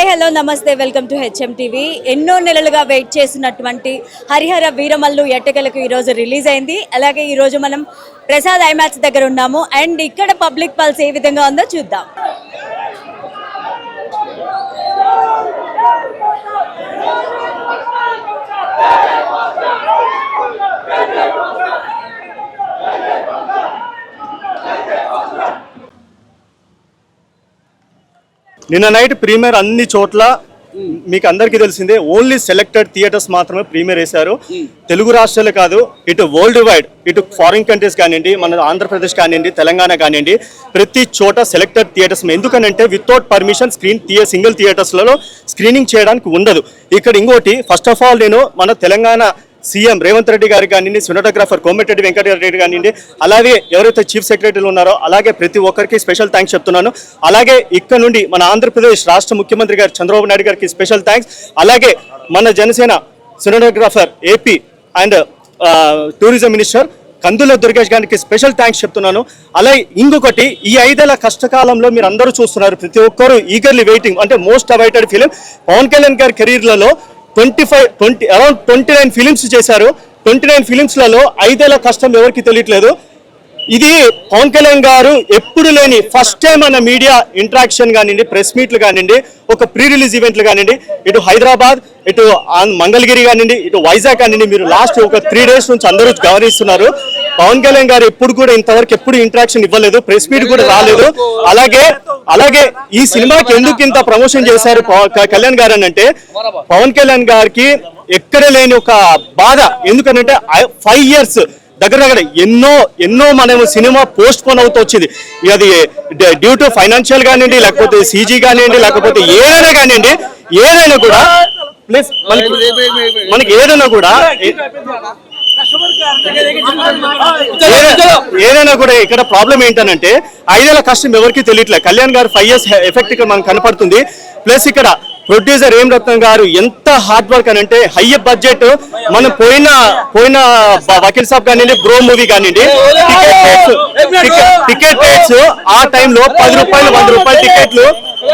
Hi hello namaste welcome to HM TV. ఎన్నో నెలలుగా wait చేసినటువంటి హరిహర వీరమల్లు ఎట్టకలకు ఈరోజు రిలీజ్ అయింది. అలాగే ఈరోజు మనం ప్రసాద్ ఐమాక్స్ దగ్గర ఉన్నాము. అండ్ ఇక్కడ పబ్లిక్ పల్స్ ఏ విధంగా ఉందో చూద్దాం. నిన్న నైట్ ప్రీమియర్ అన్ని చోట్ల మీకు అందరికీ తెలిసిందే ఓన్లీ సెలెక్టెడ్ థియేటర్స్ మాత్రమే ప్రీమియర్ వేశారు. తెలుగు రాష్ట్రాలు కాదు ఇటు వరల్డ్ వైడ్ ఇటు ఫారిన్ కంట్రీస్ కానివ్వండి మన ఆంధ్రప్రదేశ్ కానివ్వండి తెలంగాణ కానివ్వండి ప్రతి చోట సెలెక్టెడ్ థియేటర్స్ ఎందుకనంటే వితౌట్ పర్మిషన్ స్క్రీన్ థియే సింగిల్ థియేటర్స్లలో స్క్రీనింగ్ చేయడానికి ఉండదు. ఇక్కడ ఇంకోటి ఫస్ట్ ఆఫ్ ఆల్ నేను మన తెలంగాణ సీఎం రేవంత్ రెడ్డి గారు కానివ్వండి సినిమాటోగ్రాఫర్ కోమటిరెడ్డి వెంకటరెడ్డి కానివ్వండి అలాగే ఎవరైతే చీఫ్ సెక్రటరీలు ఉన్నారో అలాగే ప్రతి ఒక్కరికి స్పెషల్ థ్యాంక్స్ చెప్తున్నాను. అలాగే ఇక్కడ నుండి మన ఆంధ్రప్రదేశ్ రాష్ట్ర ముఖ్యమంత్రి గారు చంద్రబాబు నాయుడు గారికి స్పెషల్ థ్యాంక్స్. అలాగే మన Janasena cinematographer AP and tourism minister Kandula Durgesh గారికి స్పెషల్ థ్యాంక్స్ చెప్తున్నాను. అలాగే ఇంకొకటి ఈ ఐదేళ్ళ కష్టకాలంలో మీరు అందరూ చూస్తున్నారు ప్రతి ఒక్కరు ఈగర్లీ వెయిటింగ్ అంటే most awaited film Pawan Kalyan గారి కెరీర్లలో twenty five twenty around twenty nine films చేశారు. ట్వంటీ నైన్ ఫిలిమ్స్లలో ఐదేళ్ళ కష్టం ఎవరికి తెలియట్లేదు. ఇది పవన్ కళ్యాణ్ గారు ఎప్పుడు లేని ఫస్ట్ టైం అన్న మీడియా ఇంటరాక్షన్ కానివ్వండి ప్రెస్ మీట్లు కానివ్వండి ఒక ప్రీ రిలీజ్ ఈవెంట్లు కానివ్వండి ఇటు హైదరాబాద్ ఇటు ఆన్- మంగళగిరి కానివ్వండి ఇటు వైజాగ్ కానివ్వండి మీరు లాస్ట్ ఒక త్రీ డేస్ నుంచి అందరూ గమనిస్తున్నారు. పవన్ కళ్యాణ్ గారు ఎప్పుడు కూడా ఇంతవరకు ఎప్పుడు ఇంటరాక్షన్ ఇవ్వలేదు ప్రెస్ మీట్ కూడా రాలేదు. అలాగే అలాగే ఈ సినిమాకి ఎందుకు ఇంత ప్రమోషన్ చేశారు కళ్యాణ్ గారు అని అంటే పవన్ కళ్యాణ్ గారికి ఎక్కడ లేని ఒక బాధ. ఎందుకనంటే ఫైవ్ ఇయర్స్ దగ్గర దగ్గర ఎన్నో ఎన్నో మనము సినిమా పోస్ట్ పోన్ అవుతూ వచ్చింది. అది డ్యూ టు ఫైనాన్షియల్ కానివ్వండి లేకపోతే సీజీ కానివ్వండి లేకపోతే ఏదైనా కానివ్వండి ఏదైనా కూడా ప్లస్ మనకి మనకి ఏదైనా కూడా ఏదైనా- కూడా ఇక్కడ ప్రాబ్లం ఏంటనంటే ఐదేళ్ళ కష్టం ఎవరికి తెలియట్లేదు కళ్యాణ్ గారు ఫైవ్ ఇయర్స్ ఎఫెక్ట్ ఇక్కడ మనకు కనపడుతుంది. ప్లస్ ఇక్కడ ప్రొడ్యూసర్ ఏం రత్నం గారు ఎంత హార్డ్ వర్క్ అని అంటే హై బడ్జెట్ మనం పోయిన పోయిన వకీల్ సాబ్ కానివ్వండి బ్రో మూవీ కానివ్వండి టికెట్ రేట్స్ టికెట్- రేట్స్ ఆ టైంలో పది రూపాయలు వంద రూపాయల టికెట్లు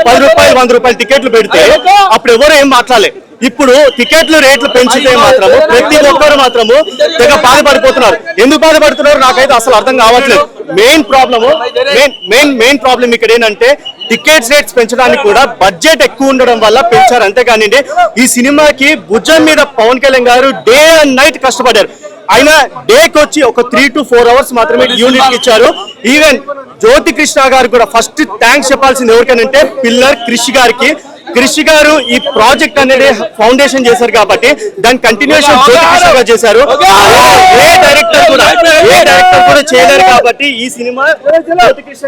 పది రూపాయలు వంద రూపాయల టికెట్లు పెడితే అప్పుడు ఎవరు ఏం మాట్లాడలేదు ఇప్పుడు టికెట్లు రేట్లు పెంచితే మాత్రము ప్రతి ఒక్కరు మాత్రము తెగ బాధపడిపోతున్నారు. ఎందుకు బాధపడుతున్నారు? నాకైతే అసలు అర్థం కావట్లేదు. Main problem main main main problem ఇక్కడ ఏంటంటే టికెట్స్ రేట్స్ పెంచడానికి కూడా బడ్జెట్ ఎక్కువ ఉండడం వల్ల పెంచారు. అంతేకానివ్వండి ఈ సినిమాకి భుజం మీద పవన్ కళ్యాణ్ గారు డే అండ్ నైట్ కష్టపడ్డారు. ఆయన డేకి వచ్చి ఒక త్రీ టు ఫోర్ అవర్స్ మాత్రమే యూనిట్కి ఇచ్చారు. ఈవెన్ జ్యోతి కృష్ణ గారు కూడా ఫస్ట్ థ్యాంక్స్ చెప్పాల్సింది ఎవరికనంటే పిల్లర్ కృషి గారికి. కృషి గారు ఈ ప్రాజెక్ట్ అనేది ఫౌండేషన్ చేశారు కాబట్టి దాని కంటిన్యూషన్ చేశారు. ఏ డైరెక్టర్ కూడా ఏ డైరెక్టర్ కూడా చేయలేరు కాబట్టి ఈ సినిమా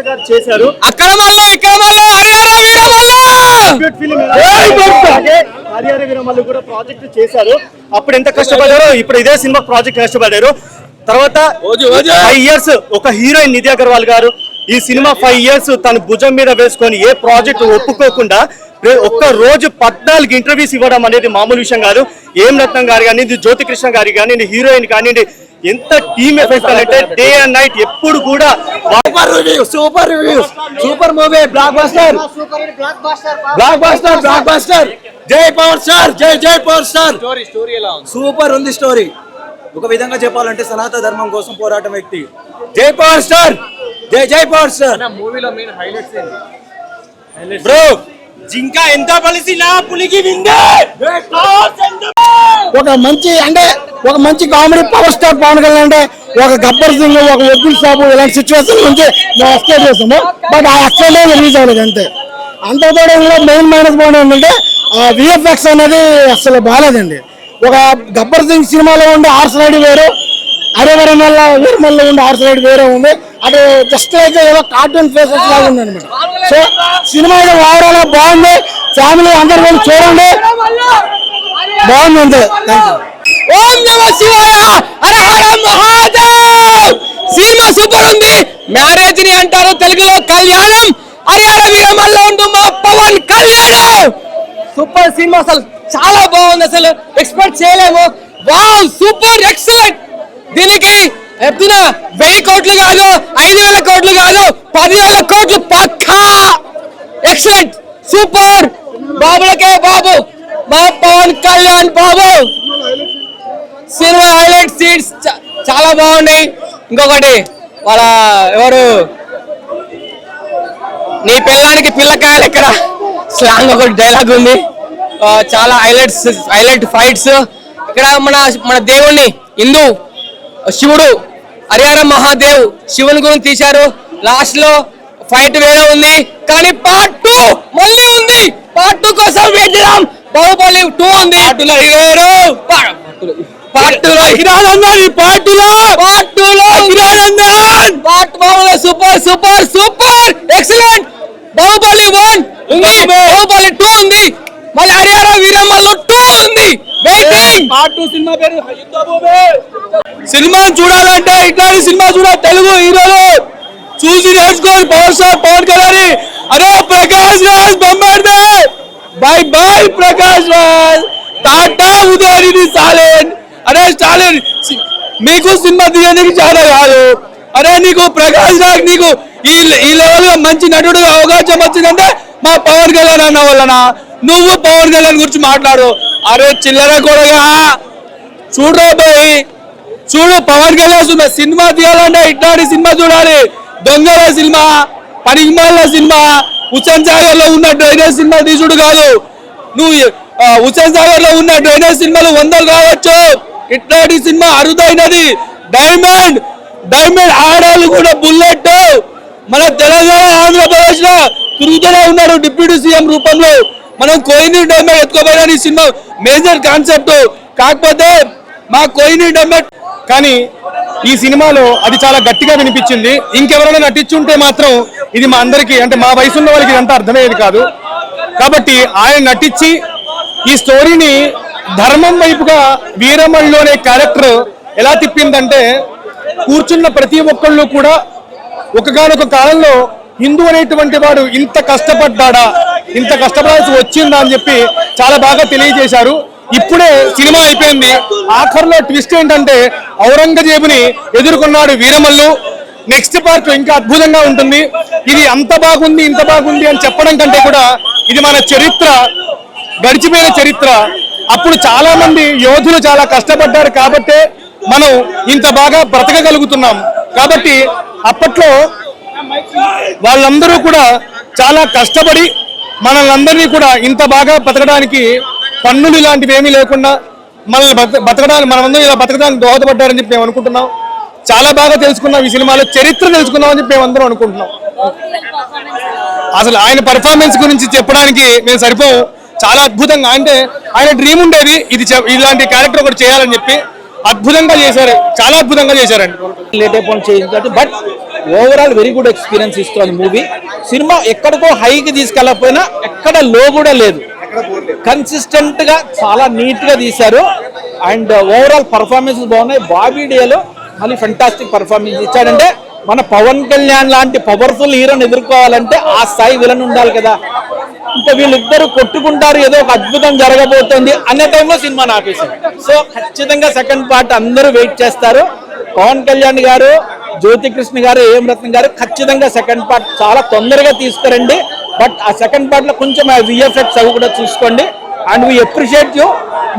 గారు చేశారు. అక్కడ ఇక్కడ హరిహర వీరమల్లా! కూడా ప్రాజెక్ట్ చేశారు. అప్పుడు ఎంత కష్టపడ్డారో ఇప్పుడు ఇదే సినిమా ప్రాజెక్ట్ కష్టపడ్డారు. తర్వాత. ఫైవ్ ఇయర్స్ ఒక హీరోయిన్ నిధి అగర్వాల్ గారు ఈ సినిమా ఫైవ్ ఇయర్స్ తన భుజం మీద వేసుకొని ఏ ప్రాజెక్ట్ ఒప్పుకోకుండా ఒక్క రోజు పద్నాలుగు ఇంటర్వ్యూస్ ఇవ్వడం అనేది మామూలు విషయం కాదు. ఏం రత్నం గారు కానీ జ్యోతి కృష్ణ గారి కానీ హీరోయిన్ కానివ్వండి ఎంత టీమ్ ఎఫెక్ట్ అంటే డే అండ్ నైట్ ఎప్పుడు కూడా super review super reviews super movie blockbuster blockbuster blockbuster జై పవర్ స్టార్ జై జై పవర్ స్టార్ స్టోరీ స్టోరీ ఎలా ఉంది? సూపర్ ఉంది స్టోరీ ఒక విధంగా చెప్పాలంటే సనాతన ధర్మం కోసం పోరాటం వ్యక్తి. జై పవర్ స్టార్ జై జై పవర్ స్టార్ మూవీలో మెయిన్ హైలైట్స్ ఏంటి? బ్రో జింక ఎంత పలిసినా పులికి విందే! ఒక మంచి అంటే ఒక మంచి comedy power star Pawan Kalyan అంటే ఒక గబ్బర్ సింగ్ ఒక వకీల్ సాబు ఇలాంటి సిచ్యువేషన్ నుంచి మేము ఎక్స్ప్లెయిన్ చేస్తాము. బట్ ఆ ఎక్స్ప్లెయిన్ రిలీజ్ అవ్వలేదు అంతే. అంత తోడంలో మెయిన్ మైనస్ పాయింట్ ఏంటంటే విఎఫ్ఎక్స్ అనేది అసలు బాగాలేదండి. ఒక గబ్బర్ సింగ్ సినిమాలో ఉండే ఆర్స్ రైడ్ వేరు అరేవరమల్ల వీరమల్ల ఉండే హార్స్ సైడ్ వేరే ఉంది. అటు జస్ట్ అయితే ఏదో కార్టూన్ ఫేసెస్ లాగా ఉంది అనమాట సో సినిమా అయితే ఓవరాల్ బాగుంది. ఫ్యామిలీ అందరు వెళ్ళి చూడండి. బాగుంది. అంతే ఓం నమ శివాయ. హర హర మహాదేవ్. సినిమా సూపర్ ఉంది. మ్యారేజ్ని అంటారు తెలుగులో కళ్యాణం. హరిహర వీరమల్లో ఉండు మా పవన్ కళ్యాణ్. సూపర్ సినిమా అసలు చాలా బాగుంది అసలు. ఎక్స్పెక్ట్ చేయలేము. వావ్ సూపర్ ఎక్సలెంట్ దీనికి చెప్తున్నా వెయ్యి కోట్లు కాదు ఐదు వేల కోట్లు కాదు పదివేల కోట్లు పక్కా. ఎక్సలెంట్ సూపర్ బాబుల మా పవన్ కళ్యాణ్ బాబు. సినిమా హైలైట్ సీట్స్ చాలా బాగున్నాయి. ఇంకొకటి వాళ్ళ ఎవరు? నీ పిల్లానికి పిల్లకాయలు ఇక్కడ. స్లాంగ్ ఒకటి డైలాగ్ ఉంది. చాలా హైలైట్స్ హైలైట్ ఫైట్స్. ఇక్కడ మన మన దేవుణ్ణి హిందూ. శివుడు హరిహర మహాదేవ్ శివుని గురించి తీశారు. లాస్ట్లో ఫైట్ వేరే ఉంది కానీ పార్ట్ టూ మళ్ళీ ఉంది. పార్ట్ టూ కోసం వెయిట్ చేద్దాం. బాహుబలి టూ ఉంది. Part two part two part two part Baahubali super super super excellent Baahubali one ఉంది. బాహుబలి. టూ ఉంది. మళ్ళీ హరిహర వీరమ్మలో టూ ఉంది. సినిమా సినిమా చూడాలంటే ఇట్లాంటి సినిమా చూడాలి. తెలుగు హీరోలు చూసి నేర్చుకోవాలి. పవర్ స్టార్ పవన్ కళ్యాణ్ అరే ప్రకాష్ రాజ్ బొమ్మాడితే బై బై ప్రకాష్ రాజ్. టాటా ఉదయనిధి స్టాలిన్. అరే స్టాలిన్ మీకు సినిమా తీయడానికి చాలా కాదు. అరే నీకు ప్రకాష్ రాజ్ నీకు ఈ ఈ లెవెల్గా మంచి నటుడు అవకాశం వచ్చిందంటే మా పవన్ కళ్యాణ్ అన్న వలన నువ్వు పవన్ కళ్యాణ్ గురించి మాట్లాడు. అరే చిల్లర కొడగా. చూడరా పోయి చూడు పవన్ కళ్యాణ్ సినిమా సినిమా తీయాలంటే ఇట్లాంటి సినిమా చూడాలి. దొంగల సినిమా పనికిమాల సినిమా. హుసేన్ సాగర్లో ఉన్న డ్రైనేజ్ సినిమా తీసుడు కాదు. నువ్వు హుసేన్ సాగర్లో ఉన్న డ్రైనేజ్ సినిమాలు వందలు కావచ్చు. ఇట్లాంటి సినిమా అరుదైనది. డైమండ్ డైమండ్ ఆడాలు కూడా బుల్లెట్. మన తెలంగాణ ఆంధ్రప్రదేశ్లో తిరుగుతూనే ఉన్నాడు డిప్యూటీ సీఎం రూపంలో. మనం కోయినూరు డైమండ్ ఎత్తుకోపోయిన ఈ సినిమా మేజర్ కాన్సెప్ట్. కాకపోతే మా కోయినూరు డైమండ్ కానీ ఈ సినిమాలో అది చాలా గట్టిగా వినిపించింది. ఇంకెవరైనా నటించుంటే మాత్రం ఇది మా అందరికి అంటే మా వయసున్న వాళ్ళకి ఇదంతా అర్థమయ్యేది కాదు. కాబట్టి ఆయన నటించి ఈ స్టోరీని ధర్మం వైపుగా వీరమల్లోనే క్యారెక్టర్ ఎలా తిప్పిందంటే కూర్చున్న ప్రతి ఒక్కళ్ళు కూడా ఒకగానొక కాలంలో హిందూ అనేటువంటి వాడు ఇంత కష్టపడ్డా ఇంత కష్టపడాల్సి వచ్చిందా అని చెప్పి చాలా బాగా తెలియజేశారు. ఇప్పుడే సినిమా అయిపోయింది. ఆఖరిలో ట్విస్ట్ ఏంటంటే ఔరంగజేబుని ఎదుర్కొన్నాడు వీరమల్లు. నెక్స్ట్ పార్ట్ ఇంకా అద్భుతంగా ఉంటుంది. ఇది అంత బాగుంది ఇంత బాగుంది అని చెప్పడం కంటే కూడా ఇది మన చరిత్ర గడిచిపోయిన చరిత్ర. అప్పుడు చాలా మంది యోధులు చాలా కష్టపడ్డారు కాబట్టే మనం ఇంత బాగా బ్రతకగలుగుతున్నాం. కాబట్టి అప్పట్లో వాళ్ళందరూ కూడా చాలా కష్టపడి మనల్ని అందరినీ కూడా ఇంత బాగా బతకడానికి పన్నులు ఇలాంటివి ఏమీ లేకుండా మనల్ని బతకడానికి మనమందరం ఇలా బతకడానికి దోహదపడ్డారని చెప్పి మేము అనుకుంటున్నాం. చాలా బాగా తెలుసుకున్నాం ఈ సినిమాలో చరిత్ర తెలుసుకున్నాం అని చెప్పి మేము అందరం అనుకుంటున్నాం. అసలు ఆయన పర్ఫార్మెన్స్ గురించి చెప్పడానికి మేము సరిపోం చాలా అద్భుతంగా అంటే ఆయన డ్రీమ్ ఉండేది ఇది ఇలాంటి క్యారెక్టర్ ఒకటి చేయాలని చెప్పి అద్భుతంగా చేశారు. చాలా అద్భుతంగా చేశారండి. లేట్ అయిపోయిన but overall very good experience ఇస్తుంది మూవీ సినిమా ఎక్కడికో హైకి తీసుకెళ్ళకపోయినా ఎక్కడ లో కూడా లేదు. కన్సిస్టెంట్గా చాలా నీట్గా తీశారు. అండ్ ఓవరాల్ పర్ఫార్మెన్స్ బాగున్నాయి. బాబీ డేలో మళ్ళీ ఫెంటాస్టిక్ పర్ఫార్మెన్స్ ఇచ్చాడంటే మన పవన్ కళ్యాణ్ లాంటి పవర్ఫుల్ హీరోని ఎదుర్కోవాలంటే ఆ స్థాయి విలన్ ఉండాలి కదా. ఇంకా వీళ్ళిద్దరు కొట్టుకుంటారు ఏదో ఒక అద్భుతం జరగబోతుంది అనే టైంలో సినిమా ఆపేశారు సో ఖచ్చితంగా సెకండ్ పార్ట్ అందరూ వెయిట్ చేస్తారు. పవన్ కళ్యాణ్ గారు జ్యోతికృష్ణ గారు ఏం రత్న గారు ఖచ్చితంగా సెకండ్ పార్ట్ చాలా తొందరగా తీసుకురండి. బట్ ఆ సెకండ్ పార్ట్లో కొంచెం ఆ విఎఫ్ఎక్స్ అవి కూడా చూసుకోండి. అండ్ వీ అప్రిషియేట్ యూ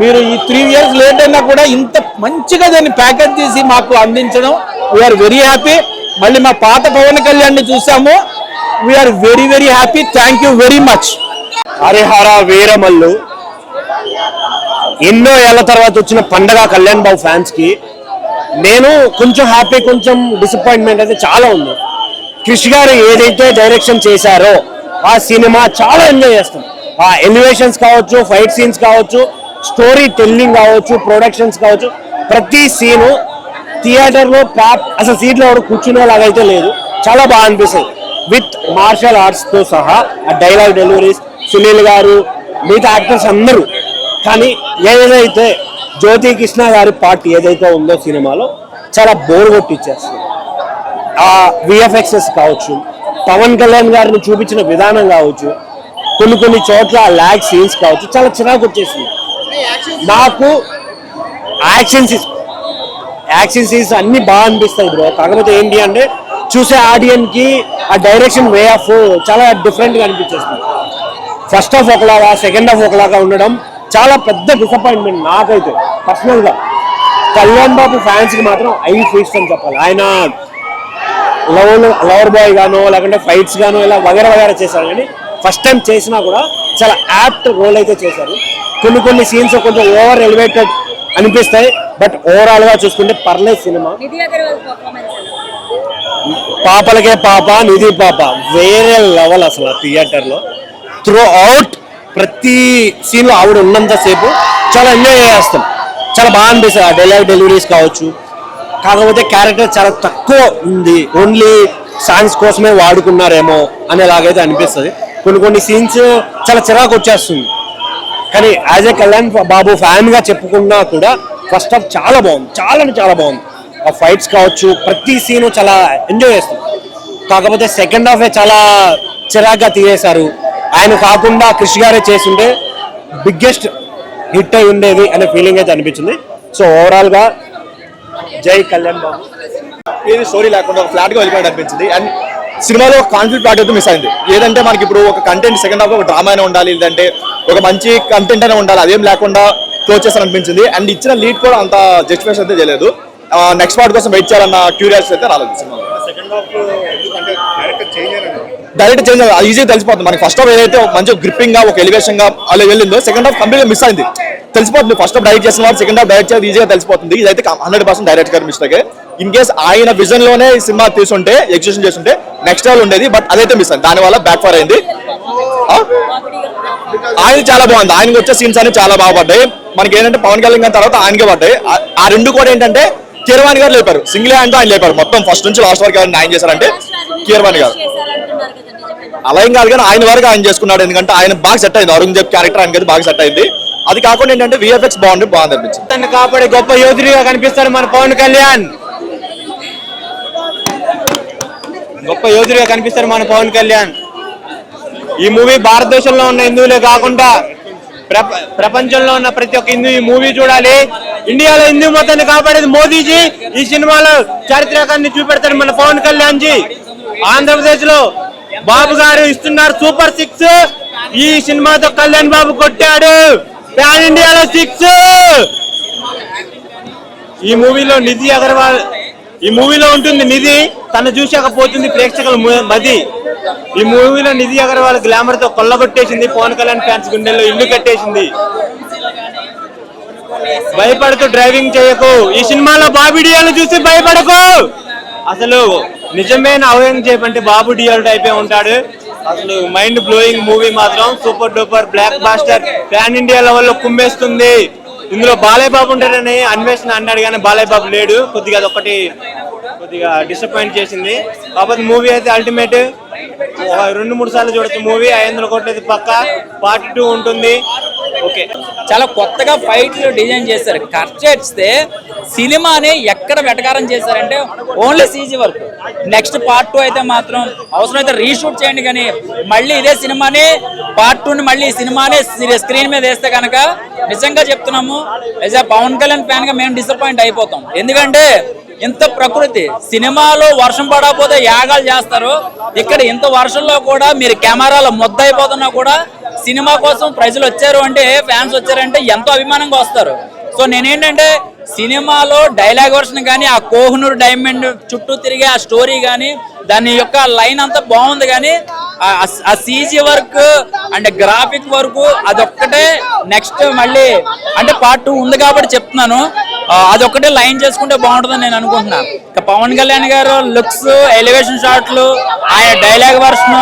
మీరు ఈ త్రీ ఇయర్స్ లేట్ అయినా కూడా ఇంత మంచిగా దాన్ని ప్యాకేజ్ చేసి మాకు అందించడం. వీఆర్ వెరీ హ్యాపీ మళ్ళీ మా పాత పవన్ కళ్యాణ్ చూసాము. We are very very happy thank you very much Harihara Veeramallu. ఎన్నో ఏళ్ళ తర్వాత వచ్చిన పండగ కళ్యాణ్ బాబు ఫ్యాన్స్కి. నేను కొంచెం హ్యాపీ కొంచెం డిసప్పాయింట్మెంట్ అయితే చాలా ఉంది. క్రిష్ గారు ఏదైతే డైరెక్షన్ చేశారో ఆ సినిమా చాలా ఎంజాయ్ చేస్తాం. ఆ ఎలివేషన్స్ కావచ్చు ఫైట్ సీన్స్ కావచ్చు స్టోరీ టెల్లింగ్ కావచ్చు ప్రొడక్షన్స్ కావచ్చు ప్రతి సీను థియేటర్లో పాప్ అసలు సీట్లో ఎవరు అయితే లేదు. చాలా బాగా అనిపిస్తుంది. విత్ మార్షల్ ఆర్ట్స్తో సహా ఆ డైలాగ్ డెలివరీస్ సునీల్ గారు మిగతా యాక్టర్స్ అందరూ కానీ ఏదైతే జ్యోతి కృష్ణ గారి పార్ట్ ఏదైతే ఉందో సినిమాలో చాలా బోర్ కొట్టిచ్చేస్తుంది. ఆ విఎఫ్ఎక్సెస్ కావచ్చు పవన్ కళ్యాణ్ గారిని చూపించిన విధానం కావచ్చు కొన్ని కొన్ని చోట్ల ఆ ల్యాగ్ సీన్స్ కావచ్చు చాలా చిరాకు వచ్చేసింది. నాకు యాక్షన్ సీన్స్ యాక్షన్ సీన్స్ అన్నీ బాగా అనిపిస్తాయి బ్రో. కాకపోతే ఏంటి అంటే చూసే ఆడియన్కి ఆ డైరెక్షన్ వే ఆఫ్ చాలా డిఫరెంట్గా అనిపించేస్తుంది ఫస్ట్ హాఫ్ ఒకలాగా సెకండ్ హాఫ్ ఒకలాగా ఉండడం చాలా పెద్ద డిసప్పాయింట్మెంట్ నాకైతే పర్సనల్గా. కళ్యాణ్ బాబు ఫ్యాన్స్కి మాత్రం ఐ ఫీస్ట్ అని చెప్పాలి. ఆయన లవ్ లవర్ బాయ్ గానో లేకుంటే ఫైట్స్ గానో ఇలా వగర వగర చేశారు. కానీ ఫస్ట్ టైం చేసినా కూడా చాలా యాప్ట్ రోల్ అయితే చేశారు. కొన్ని కొన్ని సీన్స్ కొంచెం ఓవర్ ఎలివేటెడ్ అనిపిస్తాయి. బట్ ఓవరాల్గా చూసుకుంటే పర్లేదు సినిమా. పాపలకే పాప నిధి పాప. వేరే లెవెల్ అసలు థియేటర్లో. త్రూ అవుట్ ప్రతి సీన్లో ఆవిడ ఉన్నంతసేపు చాలా ఎంజాయ్ చేస్తాం. చాలా బాగా అనిపిస్తుంది. ఆ డైలాగ్ డెలివరీస్ కావచ్చు. కాకపోతే క్యారెక్టర్ చాలా తక్కువ ఉంది. ఓన్లీ సాంగ్స్ కోసమే వాడుకున్నారేమో అనేలాగైతే అనిపిస్తుంది. కొన్ని కొన్ని సీన్స్ చాలా చిరాకు వచ్చేస్తుంది. కానీ యాజ్ ఏ కళ్యాణ్ బాబు ఫ్యాన్గా చెప్పుకున్నా కూడా ఫస్ట్ ఆఫ్ చాలా బాగుంది. చాలా అంటే చాలా బాగుంది. ఆ ఫైట్స్ కావచ్చు ప్రతి సీను చాలా ఎంజాయ్ చేస్తాం. కాకపోతే సెకండ్ హాఫ్ చాలా చిరాగ్గా తీసేశారు. ఆయన కాకుండా కృషి గారే చేస్తుంటే బిగ్గెస్ట్ హిట్ అయి ఉండేది అనే ఫీలింగ్ అయితే అనిపించింది. సో ఓవరాల్గా జై కళ్యాణ్ బాబు. ఏది స్టోరీ లేకుండా ఒక ఫ్లాట్గా వెళ్ళిపోయాడు అనిపించింది. అండ్ సినిమాలో ఒక కాన్ఫ్లిక్ట్ ప్లాట్ అయితే మిస్ అయింది. ఏదంటే మనకి ఇప్పుడు ఒక కంటెంట్ సెకండ్ హాఫ్ ఒక డ్రామా అయినా ఉండాలి లేదంటే ఒక మంచి కంటెంట్ అయినా ఉండాలి అదేం లేకుండా క్లోజ్ చేస్తాను అనిపించింది. అండ్ ఇచ్చిన లీడ్ కూడా అంత జస్టిఫికేషన్ అయితే చేయలేదు. నెక్స్ట్ పార్ట్ కోసం వెయిట్ చేయాలన్న క్యూరియాసిటీ అయితే రాలేదు సినిమా డైరెక్ట్ చేంజ్ ఈజీగా తెలిసిపోతుంది. మనకి ఫస్ట్ హాఫ్ ఏదైతే మంచి గ్రిప్పింగ్గా ఒక ఎలివేషన్గా అలా వెళ్ళిందో సెకండ్ హాఫ్ కంప్లీట్ మిస్ అయింది. తెలిసిపోతుంది. ఫస్ట్ హాఫ్ డైరెక్ట్ చేసిన వాళ్ళు సెకండ్ హాఫ్ డైరెక్ట్ చేసి ఈజీగా తెలిసిపోతుంది. ఇదైతే హండ్రెడ్ పర్సెంట్ డైరెక్ట్ గారి మిస్టేక్ ఇన్ కేస్ ఆయన విజన్లోనే సినిమా తీసుంటే ఎగ్జిక్యూషన్ చేస్తుంటే నెక్స్ట్ లెవెల్ ఉండేది బట్ అదైతే మిస్ అయింది. దాని వల్ల బ్యాక్ ఫైర్ అయింది ఆయన చాలా బాగుంది. ఆయనకి వచ్చే సీన్స్ అన్ని చాలా బాగుపడ్డాయి మనకి ఏంటంటే పవన్ కళ్యాణ్ గారి తర్వాత ఆయనకే పడ్డాయి. ఆ- రెండు కూడా ఏంటంటే కీరవాణి గారు లేపారు. సింగిల్ హ్యాండ్ ఆయన లేపారు. మొత్తం ఫస్ట్ నుంచి లాస్ట్ వరకు ఆయన చేశారంటే కీరవాణి గారు. అలా ఏం కాదు కానీ ఆయన వరకు ఆయన చేసుకున్నాడు. ఎందుకంటే ఆయన బాగా సెట్ అయింది. ఔరంగజేబ్ క్యారెక్టర్ ఆయనకి బాగా సెట్ అయింది. అది కాకుండా ఏంటంటే విఎఫ్ఎక్స్ బాగుంది బాగుంది అనిపించింది. తను కాపాడే గొప్ప యోధుడిగా కనిపిస్తారు మన పవన్ కళ్యాణ్. గొప్ప యోధుడిగా కనిపిస్తారు మన పవన్ కళ్యాణ్. ఈ మూవీ భారతదేశంలో ఉన్న హిందువులే కాకుండా ప్రపంచంలో ఉన్న ప్రతి ఒక్క హిందూ ఈ మూవీ చూడాలి. ఇండియాలో హిందూ మొత్తాన్ని కాపాడేది మోదీజీ. ఈ సినిమాలో చారిత్రకాన్ని చూపెడతాడు మన పవన్ కళ్యాణ్ జీ ఆంధ్రప్రదేశ్లో బాబు గారు ఇస్తున్నారు సూపర్ సిక్స్. ఈ సినిమాతో కళ్యాణ్ బాబు కొట్టాడు. ప్యాన్ ఇండియాలో సిక్స్. ఈ మూవీలో నిధి అగర్వాల్ ఈ మూవీలో ఉంటుంది నిధి. తను చూశాక పోతుంది ప్రేక్షకుల మది. ఈ మూవీలో నిధి అగర్వాల్ గ్లామర్తో కొల్లగొట్టేసింది పవన్ కళ్యాణ్ ఫ్యాన్స్ గుండెల్లో ఇల్లు కట్టేసింది. భయపడుతూ డ్రైవింగ్ చేయకు. ఈ సినిమాలో బాబీ చూసి భయపడకు. అసలు నిజమైన ఔరంగజేబ్ అంటే బాబు డియోల్ టైపే ఉంటాడు. అసలు మైండ్ బ్లోయింగ్ మూవీ మాత్రం super duper blockbuster pan India లెవెల్లో కుమ్మేస్తుంది. ఇందులో బాలయ్య బాబు ఉంటాడని అన్వేషణ అన్నాడు కానీ బాలయ్య బాబు లేడు. కొద్దిగా అదొకటి కొద్దిగా డిసప్పాయింట్ చేసింది. కాకపోతే మూవీ అయితే అల్టిమేట్ రెండు మూడు సార్లు చూడొచ్చు. మూవీ ఐదు వందల కోట్లది పక్క పార్ట్ టూ ఉంటుంది. ఓకే. చాలా కొత్తగా ఫైట్లు డిజైన్ చేశారు. ఖర్చేస్తే సినిమాని ఎక్కడ వెటకారం చేశారంటే only CG work next part two అయితే మాత్రం అవసరమైతే రీషూట్ చేయండి కానీ మళ్ళీ ఇదే సినిమాని పార్ట్ టూని మళ్ళీ ఈ సినిమాని స్క్రీన్ మీద వేస్తే కనుక నిజంగా చెప్తున్నాము యాజ్ పవన్ కళ్యాణ్ ఫ్యాన్గా మేము డిసప్పాయింట్ అయిపోతాం. ఎందుకంటే ఇంత ప్రకృతి. సినిమాలో వర్షం పడకపోతే యాగాలు చేస్తారు. ఇక్కడ ఇంత వర్షంలో కూడా మీరు కెమెరాలో ముద్ద అయిపోతున్నా కూడా సినిమా కోసం ప్రజలు వచ్చారు అంటే ఫ్యాన్స్ వచ్చారంటే ఎంతో అభిమానంగా వస్తారు. సో నేనేంటంటే సినిమాలో డైలాగ్ వర్షన్ కానీ ఆ కోహ్నూర్ డైమండ్ చుట్టూ తిరిగే ఆ స్టోరీ కానీ దాని యొక్క లైన్ అంతా బాగుంది కానీ ఆ- CG work and graphic work అదొక్కటే నెక్స్ట్ మళ్ళీ అంటే పార్ట్ టూ ఉంది కాబట్టి చెప్తున్నాను. అదొక్కటే లైన్ చేసుకుంటే బాగుంటుందని నేను అనుకుంటున్నా. ఇక పవన్ కళ్యాణ్ గారు లుక్స్ ఎలివేషన్ షాట్లు ఆయన డైలాగ్ వర్షన్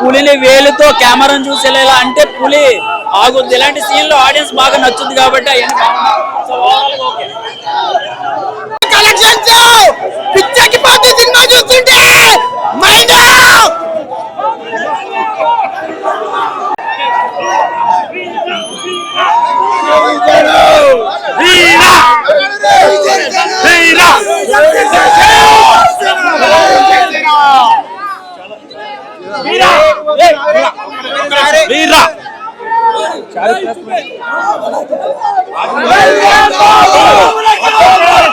పులిని వేలుతో కెమెరాను చూసేలా అంటే పులి ఆగుద్ది. ఇలాంటి సీన్లు ఆడియన్స్ బాగా నచ్చుద్ది కాబట్టి అవన్నీ బాగున్నాయి. So okay. కలెక్షన్స్ పిచ్చకి పోతే సినిమా చూస్తుంటే మైండ్ వీరా! ¡Vamos! ¡Vamos! ¡Vamos! ¡Vamos! ¡Vamos! ¡Vamos! ¡Vamos! ¡Vamos! ¡Vamos!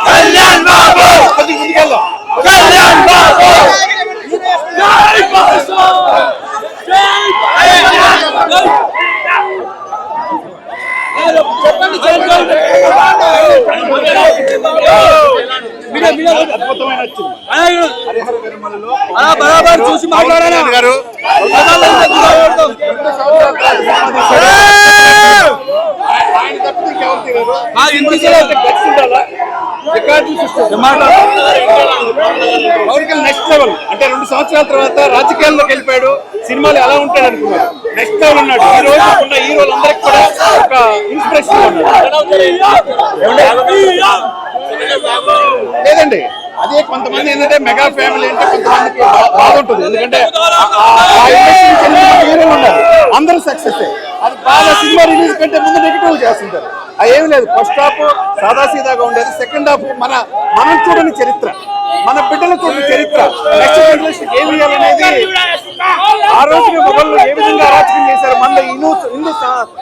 సంవత్సరాల తర్వాత రాజకీయాల్లోకి వెళ్ళిపోయాడు. సినిమాలు ఎలా ఉంటాడు అనుకున్నాడు నెక్స్ట్ లెవెల్ ఉన్నాడు ఈ రోజు ఉన్న హీరోలందరికీ కూడా ఒక ఇన్స్పిరేషన్ లేదండి. అదే కొంతమంది ఏంటంటే మెగా ఫ్యామిలీ అంటే కొంతమందికి బా- బాధ ఉంటుంది ఎందుకంటే హీరోలు ఉన్నారు. అందరూ సక్సెస్ అది బాగా సినిమా రిలీజ్ కంటే ముందు నెగిటివ్ చేస్తుంటారు. అది ఏమి లేదు. ఫస్ట్ హాఫ్ సాదాసీదాగా ఉండేది. సెకండ్ హాఫ్ మన మనం చూడని చరిత్ర. మన బిడ్డలు చరిత్ర నెక్స్ట్ జనరేషన్ ఏమి ఇవ్వాలనేది ఆ రోజున మొబైల్లో ఏ విధంగా అరాచకం చేశారు మన హిందూ హిందూ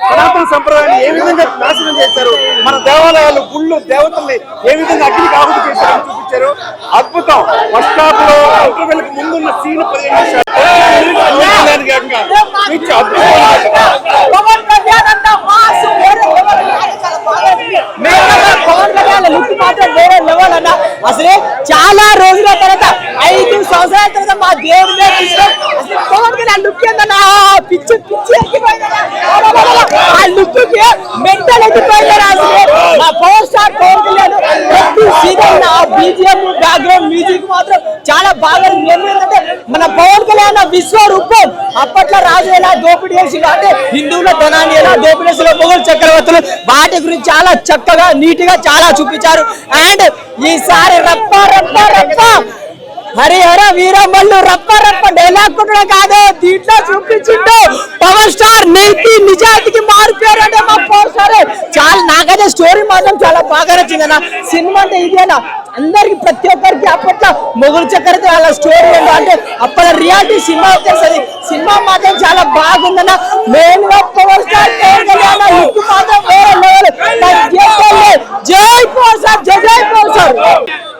సనాతన సంప్రదాయాన్ని ఏ విధంగా నాశనం చేశారు మన దేవాలయాలు గుళ్ళు దేవతల్ని ఏ విధంగా అగ్నికి ఆహుతి చేశారు చూపించారు. అద్భుతం. ఫస్ట్ హాఫ్లో ఇంటర్వెల్ ముందున్న సీన్ పదిహేను నిమిషాలు. అద్భుతం అసలే చాలా రోజుల తర్వాత ఐదు సంవత్సరాల తర్వాత మా దేవుడి మీద అసలు పవన్ కళ్యాణ్ లుక్ ఏందన్న? పిచ్చి పిచ్చి ఆ లుక్కి మెంటల్ ఎక్కిపోయిందన్న అసలు. మా పవర్ స్టార్ పవన్ కళ్యాణ్ ప్రతి సీజన్ ఆ బీజిఎం బ్యాక్గ్రౌండ్ మ్యూజిక్ మాత్రం చాలా బాగా ఉంది. మన పవన్ కళ్యాణ్ విశ్వరూపం అప్పట్లో రాజు ఎలా దోపిడీ చేసి అంటే హిందువుల ధనాన్ని ఎలా దోపిడీ చేసిన మొఘల్ చక్రవర్తులు వాటి గురించి చాలా చక్కగా నీట్గా చాలా చూపించారు. అండ్ ఈసారి రప్ప రప్ప రప్ప హరిహర వీరమల్లు రప్ప రప్ప డైలాగ్ కూడా కాదు దీంట్లో చూపించిండు పవర్ స్టార్ నీతి నిజాయితీకి మారిపోయారంటే మా పవర్ స్టార్. చాలా నాకైతే స్టోరీ మాత్రం చాలా బాగా నచ్చింది అన్న. సినిమా అంటే ఇదేనా అందరికి ప్రతి ఒక్కరికి అప్పట్లో మొగుడు చక్రవర్తి అలా స్టోరీ ఏంటో అంటే అప్పటి రియాలిటీ సినిమా వచ్చేసరి సినిమా మాత్రం చాలా బాగుందన్న మెయిన్గా పవర్ స్టార్ పవన్ మాత్రం వేరే లెవెల్. జై పవర్ స్టార్ జై జై పవర్ స్టార్.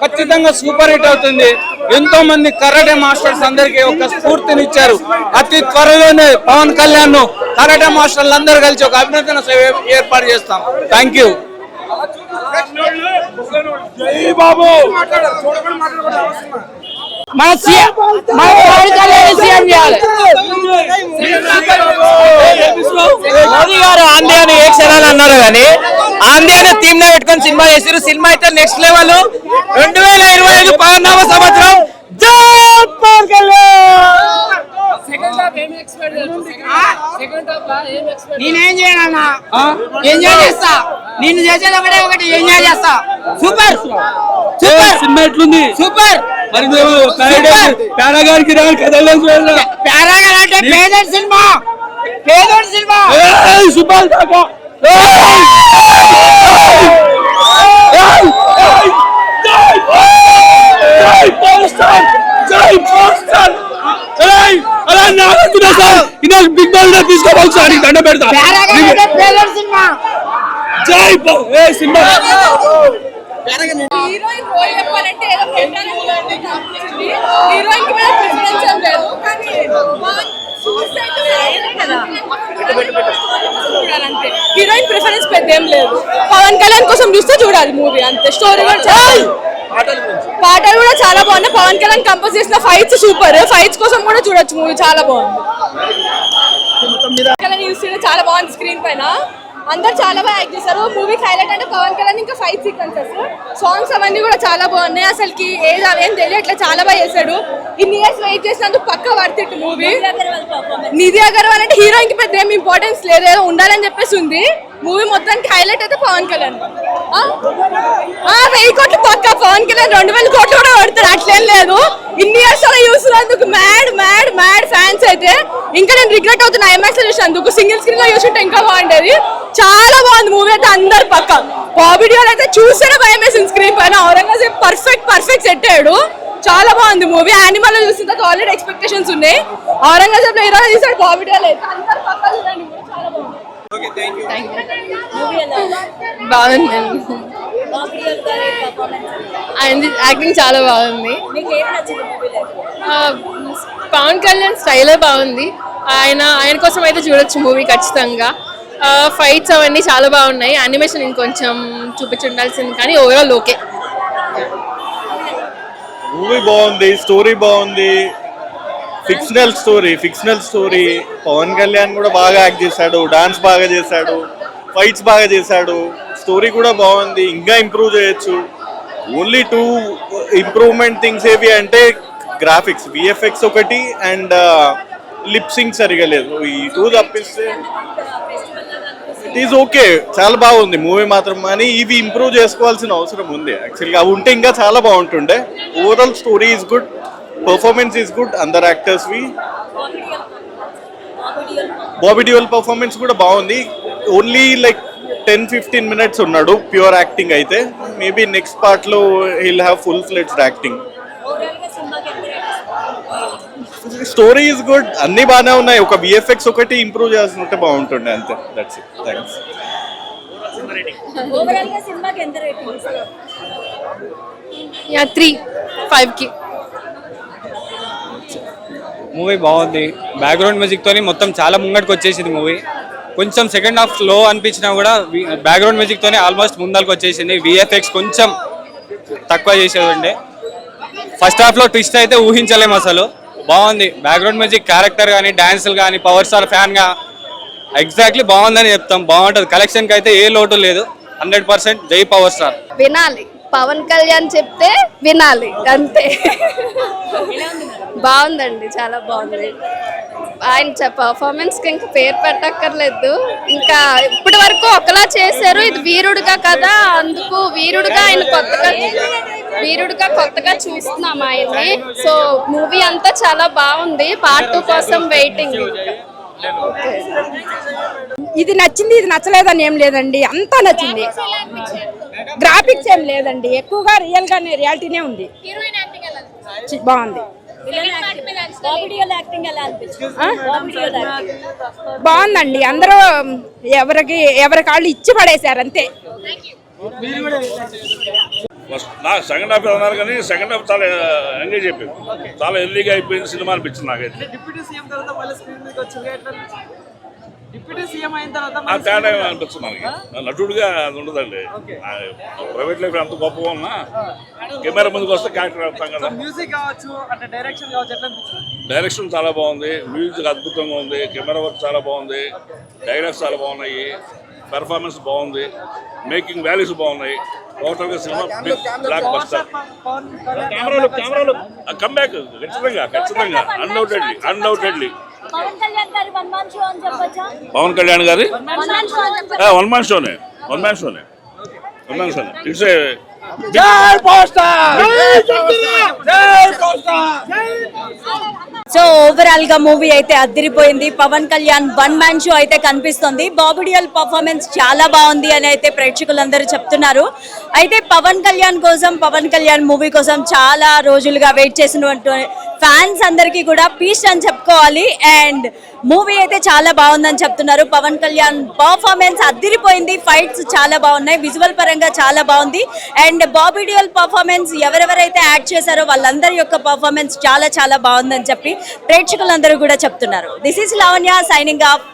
ఖచ్చితంగా సూపర్ హిట్ అవుతుంది. ఎంతో మంది కరాటే మాస్టర్స్ అందరికి ఒక స్ఫూర్తినిచ్చారు. అతి త్వరలోనే పవన్ కళ్యాణ్ను కరాటే మాస్టర్లు అందరు కలిసి ఒక అభినందన సభ ఏర్పాటు చేస్తాం. థ్యాంక్ యూ మన సీఎం మన పవన్ సీఎం చేయాలి? మోదీ గారు ఆంధ్ర అని ఏ క్షణాలు అన్నారు కానీ ఆంధ్ర అనే థీమ్లో పెట్టుకొని సినిమా చేసారు సినిమా అయితే నెక్స్ట్ లెవెల్. రెండు వేల ఇరవై ఐదు పవన్ సంవత్సరం. జై పవన్ కళ్యాణ్! నేనేం చేయనన్నా ఎంజాయ్ చేస్తా నేను చేసేది ఒకటే ఒకటి ఎంజాయ్ చేస్తా సూపర్ సూపర్ సినిమా ఎట్లుంది సూపర్ మరి రాని కథలో పేరాగల్ అంటే పేదోడి సినిమా పేదోడి సినిమా సూపర్ బిగ్ బాల్ తీసుకోవాలి సార్ దండ పెడతా. పేరాగల్ అంటే పేదోడి సినిమా. జై పవ- ఏ సినిమా? హీరోయిన్ రోల్ చెప్పాలంటే ఏదో పెట్టాలని అనిపించింది హీరోయిన్కి మీద ప్రిఫరెన్స్ ఏం లేదు. కానీ చూడాలంటే. హీరోయిన్ ప్రిఫరెన్స్ పెద్ద ఏం లేదు. పవన్ కళ్యాణ్ కోసం చూస్తే చూడాలి మూవీ అంతే. స్టోరీ కూడా చాలా పాటలు కూడా చాలా బాగున్నాయి. పవన్ కళ్యాణ్ కంపోజ్ చేసిన ఫైట్స్ సూపర్ ఫైట్స్ కోసం కూడా చూడొచ్చు. మూవీ చాలా బాగుంది. పవన్ కళ్యాణ్ యూస్ చేయడం చాలా బాగుంది స్క్రీన్ పైన. అందరు చాలా బాగా యాక్ట్ చేశారు. మూవీకి హైలైట్ అంటే పవన్ కళ్యాణ్ ఇంకా ఫైట్ సీక్వెన్సెస్ సాంగ్స్ అవన్నీ కూడా చాలా బాగున్నాయి. అసలుకి ఏది అవేం తెలియట్లే. చాలా బాగా చేశాడు. ఇన్ని ఇయర్స్ వెయిట్ చేసినందుకు పక్క వర్తిట్ మూవీ నిధి అగర్వాల్ అంటే హీరోయిన్కి పెద్ద ఏం ఇంపార్టెన్స్ లేదు. ఏదో ఉండాలని చెప్పేసి ఉంది. మూవీ మొత్తానికి హైలైట్ అయితే పవన్ కళ్యాణ్ ఆ? ఆ, వెయ్యి కోట్లు పక్క పవన్ కళ్యాణ్ రెండు వేల కోట్లు కూడా కొడతాడు. అట్లేం లేదు. ఇన్ని ఇయర్స్ అలా చూసినందుకు మ్యాడ్ మ్యాడ్ మ్యాడ్ ఫ్యాన్స్ అయితే ఇంకా నేను రిగ్రెట్ అవుతున్నా. ఐమాక్స్లో చూసినందుకు. సింగిల్ స్క్రీన్లో చూసుంటే ఇంకా బాగుండేది. చాలా బాగుంది. మూవీ అయితే అందరు పక్క. బాబిడియోలు అయితే చూస్తేనే భయం వేసింది స్క్రీన్ పైన. ఔరంగజేబ్ పర్ఫెక్ట్ పర్ఫెక్ట్ సెట్ అయ్యాడు. చాలా బాగుంది మూవీ యానిమల్ చూసిన చూసిన ఆల్రెడీ ఎక్స్పెక్టేషన్స్ ఉన్నాయి. ఔరంగజేబ్లో ఈరోజు చూసాడు బాబిడియోలు అయితే. అందరు పక్క చూడండి. చాలా బాగుంది. బాగుంది యాక్టింగ్ చాలా బాగుంది. ఆ, పవన్ కళ్యాణ్ స్టైలే బాగుంది. ఆయన ఆయన కోసం అయితే చూడొచ్చు మూవీ ఖచ్చితంగా. ఫైట్స్ అవన్నీ చాలా బాగున్నాయి. అనిమేషన్ ఇంకొంచెం చూపించుండాల్సింది కానీ ఓవరాల్ ఓకే. మూవీ బాగుంది స్టోరీ బాగుంది. Fictional story fictional story Pawan Kalyan కూడా బాగా యాక్ట్ చేశాడు డాన్స్ బాగా చేశాడు ఫైట్స్ బాగా చేశాడు. స్టోరీ కూడా బాగుంది ఇంకా ఇంప్రూవ్ చేయొచ్చు. ఓన్లీ టూ ఇంప్రూవ్మెంట్ థింగ్స్ ఏవి అంటే గ్రాఫిక్స్ విఎఫ్ఎక్స్ ఒకటి అండ్ లిప్సింగ్ uh, సరిగా లేదు. ఈ టూ తప్పిస్తే ఇట్ ఈస్ ఓకే చాలా బాగుంది మూవీ మాత్రం. కానీ ఇవి ఇంప్రూవ్ చేసుకోవాల్సిన అవసరం ఉంది. యాక్చువల్గా అవి ఉంటే ఇంకా చాలా బాగుంటుండే. Overall story is good performance is good అందర్ యాక్టర్స్ వి. బాబీ డియోల్ పర్ఫార్మెన్స్ కూడా బాగుంది. Only like ten fifteen minutes ఉన్నాడు ప్యూర్ యాక్టింగ్ అయితే. మేబీ నెక్స్ట్ పార్ట్లో he'll have full fledged acting story is good అన్ని బాగానే ఉన్నాయి. ఒక విఎఫ్ఎక్స్ ఒకటి ఇంప్రూవ్ చేస్తుంటే బాగుంటుండే అంతే. దట్స్ ఇట్ థ్యాంక్స్ యా త్రీ ఫైవ్కి మూవీ బాగుంది. బ్యాక్గ్రౌండ్ మ్యూజిక్తో మొత్తం చాలా ముంగడికి వచ్చేసింది మూవీ. కొంచెం సెకండ్ హాఫ్ స్లో అనిపించినా కూడా బ్యాక్గ్రౌండ్ మ్యూజిక్తోనే ఆల్మోస్ట్ ముందరకు వచ్చేసింది. విఎఫ్ఎక్స్ కొంచెం తక్కువ చేసేదండి. ఫస్ట్ హాఫ్లో ట్విస్ట్ అయితే ఊహించలేము అసలు. బాగుంది. బ్యాక్గ్రౌండ్ మ్యూజిక్ క్యారెక్టర్ కానీ డాన్సులు కానీ పవర్ స్టార్ ఫ్యాన్గా ఎగ్జాక్ట్లీ బాగుందని చెప్తాం. బాగుంటుంది. కలెక్షన్కి అయితే ఏ లోటు లేదు. హండ్రెడ్ పర్సెంట్ జై పవర్ స్టార్ వినాలి. పవన్ కళ్యాణ్ చెప్తే వినాలి అంతే. బాగుందండి చాలా బాగుంది. ఆయన పర్ఫార్మెన్స్కి ఇంకా పేరు పెట్టక్కర్లేదు. ఇంకా ఇప్పటి వరకు ఒకలా చేశారు ఇది వీరుడుగా కదా అందుకు వీరుడుగా ఆయన కొత్తగా వీరుడుగా కొత్తగా చూస్తున్నాం ఆయన్ని. సో మూవీ అంతా చాలా బాగుంది. పార్ట్ టూ కోసం వెయిటింగ్ ఇది నచ్చింది ఇది నచ్చలేదని ఏం లేదండి. అంతా నచ్చింది. గ్రాఫిక్స్ ఏం లేదండి. ఎక్కువగా రియల్ గానే రియాలిటీనే ఉంది. బాగుంది. బాగుందండి. అందరూ ఎవరికి ఎవరి కాళ్ళు ఇచ్చి పడేశారు అంతే. నాకు సెకండ్ హాఫ్ అన్నారు కానీ సెకండ్ హాఫ్ చాలా ఎంగేజ్ అయిపోయింది చాలా ఎర్లీగా అయిపోయింది సినిమా అనిపించింది నాకైతే. ఆ తేడా అనిపిస్తుంది మనకి. నటుడిగా అది ఉండదండి. ప్రైవేట్ లైఫ్ ఎంత గొప్పగా ఉన్నా కెమెరా ముందుకు వస్తే క్యారెక్టర్ అవుతాం కదా. డైరెక్షన్ చాలా బాగుంది. మ్యూజిక్ అద్భుతంగా ఉంది. కెమెరా వర్క్ చాలా బాగుంది. డైలాగ్స్ చాలా బాగున్నాయి. పెర్ఫార్మెన్స్ బాగుంది. మేకింగ్ వాల్యూస్ బాగున్నాయి. టోటల్గా cinema blockbuster Pawan Kalyan comeback ఖచ్చితంగా ఖచ్చితంగా. అన్డౌటెడ్లీ అన్డౌటెడ్లీ పవన్ కళ్యాణ్ గారి వన్ మ్యాన్ షో అని చెప్పొచ్చా? పవన్ కళ్యాణ్ గారి? వన్ మ్యాన్ షో అని చెప్పొచ్చా? వన్ మ్యాన్ షోనే. వన్ మ్యాన్ షోనే. వన్ మ్యాన్ షోనే. ఇట్స్ ఏ జై పవర్ స్టార్ జై పవర్ స్టార్ సో ఓవరాల్గా మూవీ అయితే అదిరిపోయింది. Pawan Kalyan one man show అయితే కనిపిస్తుంది. బాబుడియల్ పర్ఫార్మెన్స్ చాలా బాగుంది అని అయితే ప్రేక్షకులందరూ చెప్తున్నారు. అయితే పవన్ కళ్యాణ్ కోసం పవన్ కళ్యాణ్ మూవీ కోసం చాలా రోజులుగా వెయిట్ చేసినటువంటి ఫ్యాన్స్ అందరికీ కూడా పీస్ అని చెప్పుకోవాలి. అండ్ మూవీ అయితే చాలా బాగుందని చెప్తున్నారు. పవన్ కళ్యాణ్ పర్ఫార్మెన్స్ అదిరిపోయింది ఫైట్స్ చాలా బాగున్నాయి. విజువల్ పరంగా చాలా బాగుంది. అండ్ బాబీడియల్ పర్ఫార్మెన్స్ ఎవరెవరైతే యాడ్ చేశారో వాళ్ళందరి యొక్క పర్ఫార్మెన్స్ చాలా చాలా బాగుందని చెప్పి ప్రేక్షకులందరూ కూడా చెప్తున్నారు. This is Lavanya signing off